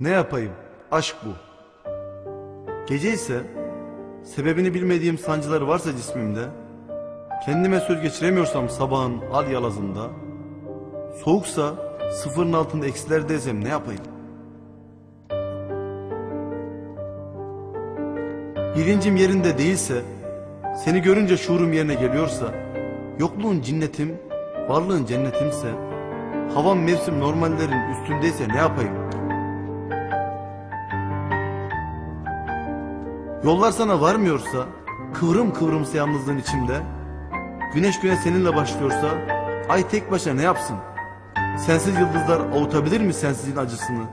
Ne yapayım? Aşk bu. Gece ise sebebini bilmediğim sancılar varsa cismimde, kendime söz geçiremiyorsam sabahın al yalazında, soğuksa sıfırın altında eksilerdeysem ne yapayım? Bilincim yerinde değilse, seni görünce şuurum yerine geliyorsa, yokluğun cinnetim, varlığın cennetimse, havam mevsim normallerin üstündeyse ne yapayım? Yollar sana varmıyorsa, kıvrım kıvrımsa yalnızlığın içimde, güneş güne seninle başlıyorsa, ay tek başına ne yapsın? Sensiz yıldızlar avutabilir mi sensizliğin acısını?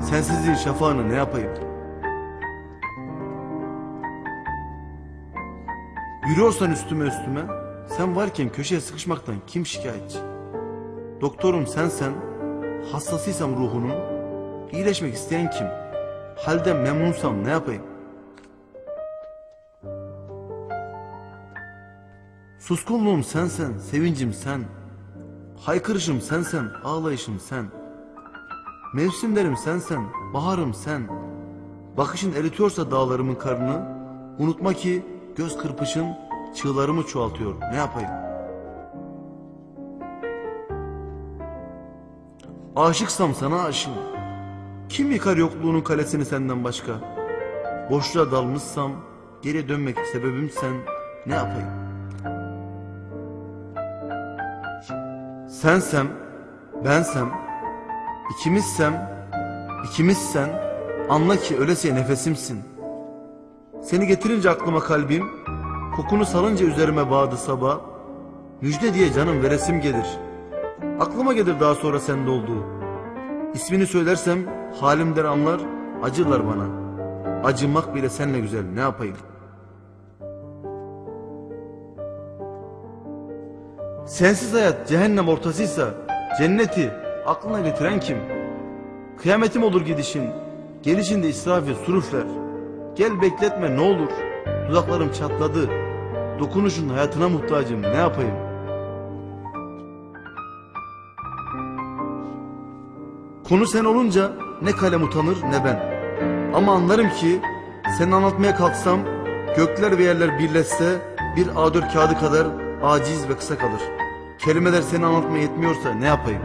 Sensizliğin şafağını ne yapayım? Yürüyorsan üstüme üstüme, sen varken köşeye sıkışmaktan kim şikayetçi? Doktorum sensen, hassasıysam ruhunun, iyileşmek isteyen kim? Halden memnunsam ne yapayım? Suskunluğum sensen, sevincim sen. Haykırışım sensen, ağlayışım sen. Mevsimlerim sensen, baharım sen. Bakışın eritiyorsa dağlarımın karnını, unutma ki göz kırpışın çığlarımı çoğaltıyor. Ne yapayım? Aşıksam sana aşığım. Kim yıkar yokluğunun kalesini senden başka? Boşluğa dalmışsam, geriye dönmek sebebim sen. Ne yapayım? Sensem, bensem, ikimizsem, ikimizsen, anla ki ölesiye nefesimsin. Seni getirince aklıma kalbim, kokunu salınca üzerime bağdı sabah, müjde diye canım veresim gelir. Aklıma gelir daha sonra sende olduğu. İsmini söylersem halimden anlar, acırlar bana. Acınmak bile senle güzel, ne yapayım? Sensiz hayat cehennem ortasıysa cenneti aklına getiren kim? Kıyametim olur gidişin, gelişinde israf ve surufler. Gel bekletme ne olur, dudaklarım çatladı. Dokunuşun hayatına muhtacım ne yapayım? Konu sen olunca ne kalem utanır ne ben. Ama anlarım ki sen anlatmaya kalksam gökler ve yerler birleşse bir A4 kağıdı kadar aciz ve kısa kalır. Kelimeler seni anlatmaya yetmiyorsa ne yapayım?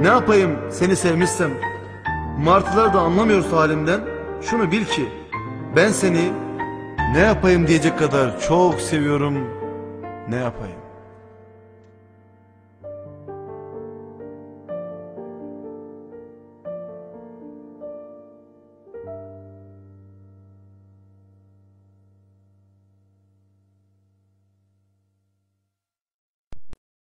Ne yapayım seni sevmişsem? Martılar da anlamıyorsa halimden şunu bil ki ben seni ne yapayım diyecek kadar çok seviyorum. Ne yapayım?